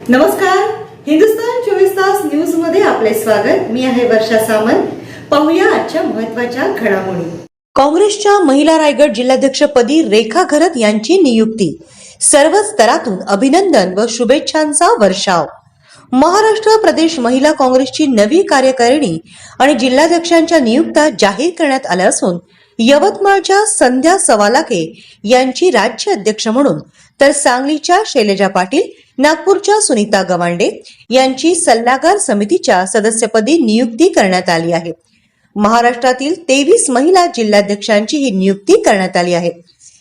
नमस्कार. हिंदुस्तान चोवीस तास न्यूजमध्ये आपले स्वागत. मी आहे वर्षा सामंत. पाहूया आजच्या महत्त्वाच्या घडामोडी. काँग्रेसच्या महिला रायगड जिल्हाध्यक्षपदी रेखा घरत यांची नियुक्ती. सर्व स्तरातून अभिनंदन व शुभेच्छांचा वर्षाव. महाराष्ट्र प्रदेश महिला काँग्रेसची नवी कार्यकारिणी आणि जिल्हाध्यक्षांच्या नियुक्त्या जाहीर करण्यात आल्या असून यवतमाळच्या संध्या सवालाखे यांची राज्य अध्यक्ष म्हणून तर सांगलीच्या शैलजा पाटील नागपूरच्या सुनीता गवांडे यांची सल्लागार समितीच्या सदस्यपदी नियुक्ती करण्यात आली आहे. महाराष्ट्रातील तेवीस महिला जिल्हाध्यक्षांची ही नियुक्ती करण्यात आली आहे.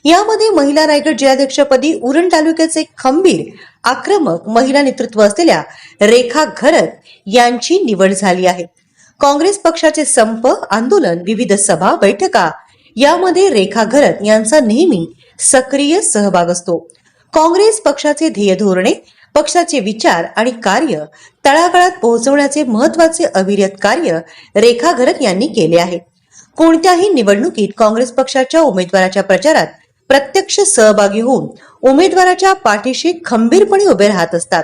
यामध्ये महिला रायगड जिल्हाध्यक्षपदी उरण तालुक्याचे खंबीर आक्रमक महिला नेतृत्व असलेल्या रेखा घरत यांची निवड झाली आहे. काँग्रेस पक्षाचे संप आंदोलन विविध सभा बैठका यामध्ये रेखा घरत यांचा नेहमी सक्रिय सहभाग असतो. काँग्रेस पक्षाचे ध्येय धोरणे पक्षाचे विचार आणि कार्य तळागाळात पोहोचवण्याचे महत्त्वाचे अविरत कार्य रेखा घरत यांनी केले आहे. कोणत्याही निवडणुकीत काँग्रेस पक्षाच्या उमेदवाराच्या प्रचारात प्रत्यक्ष सहभागी होऊन उमेदवाराच्या पाठीशी खंबीरपणे उभे राहत असतात.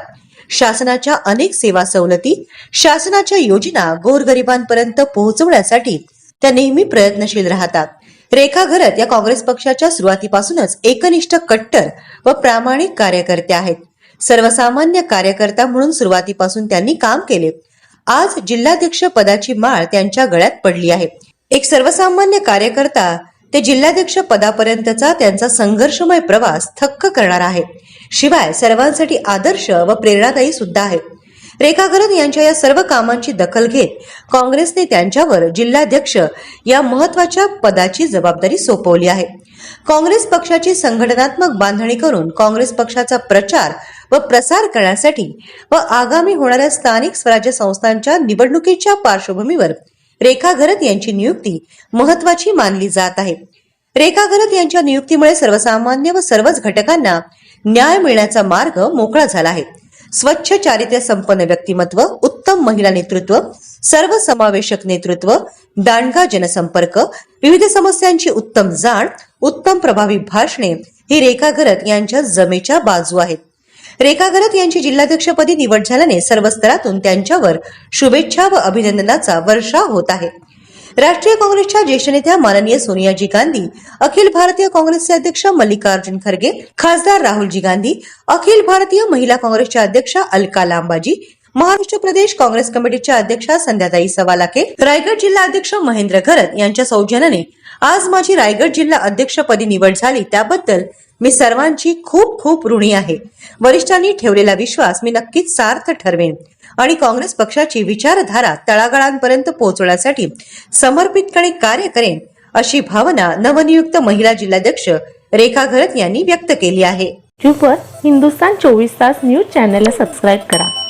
शासनाच्या अनेक सेवा सवलती शासनाच्या योजना गोरगरिबांपर्यंत पोहोचवण्यासाठी त्या नेहमी प्रयत्नशील राहतात. रेखा घरत या काँग्रेस पक्षाच्या सुरुवातीपासूनच एकनिष्ठ कट्टर व प्रामाणिक कार्यकर्त्या आहेत. सर्वसामान्य कार्यकर्ता म्हणून सुरुवातीपासून त्यांनी काम केले. आज जिल्हाध्यक्ष पदाची माळ त्यांच्या गळ्यात पडली आहे. एक सर्वसामान्य कार्यकर्ता ते जिल्हाध्यक्ष पदापर्यंतचा त्यांचा संघर्षमय प्रवास थक्क करणार आहे. शिवाय सर्वांसाठी आदर्श व प्रेरणादायी सुद्धा आहे. रेखा यांच्या या सर्व कामांची दखल घेत काँग्रेसने त्यांच्यावर जिल्हाध्यक्ष या महत्त्वाच्या पदाची जबाबदारी सोपवली आहे. काँग्रेस पक्षाची संघटनात्मक बांधणी करून काँग्रेस पक्षाचा प्रचार व प्रसार करण्यासाठी व आगामी होणाऱ्या स्थानिक स्वराज्य संस्थांच्या निवडणुकीच्या पार्श्वभूमीवर रेखा घरत यांची नियुक्ती महत्वाची मानली जात आहे. रेखा घरत यांच्या नियुक्तीमुळे सर्वसामान्य व सर्वच घटकांना न्याय मिळण्याचा मार्ग मोकळा झाला आहे. स्वच्छ चारित्र्य संपन्न व्यक्तिमत्व उत्तम महिला नेतृत्व सर्वसमावेशक नेतृत्व दांडगा जनसंपर्क विविध समस्यांची उत्तम जाण उत्तम प्रभावी भाषणे ही रेखा गरत यांच्या जमेच्या बाजू आहेत. रेखा गरत यांची जिल्हाध्यक्षपदी निवड झाल्याने सर्व स्तरातून त्यांच्यावर शुभेच्छा व अभिनंदनाचा वर्षाव होत आहे. राष्ट्रीय काँग्रेसच्या ज्येष्ठ नेत्या माननीय सोनियाजी गांधी अखिल भारतीय काँग्रेसचे अध्यक्ष मल्लिकार्जुन खरगे खासदार राहुलजी गांधी अखिल भारतीय महिला काँग्रेसच्या अध्यक्षा अलका लांबाजी महाराष्ट्र प्रदेश काँग्रेस कमिटीच्या अध्यक्षा संध्याताई सवालाके रायगड जिल्हा अध्यक्ष महेंद्र घरत यांच्या सौजन्याने आज माझी रायगड जिल्हा अध्यक्षपदी निवड झाली. त्याबद्दल मी सर्वांची खूप खूप ऋणी आहे. वरिष्ठांनी ठेवलेला विश्वास मी नक्कीच सार्थ ठरवेन. आणि काँग्रेस पक्षाची विचारधारा तळागाळांपर्यंत पोहोचवण्यासाठी समर्पितपणे कार्य करेन अशी भावना नवनियुक्त महिला जिल्हाध्यक्ष रेखा घरत यांनी व्यक्त केली आहे. हिंदुस्तान चोवीस तास न्यूज चॅनलला सबस्क्राईब करा.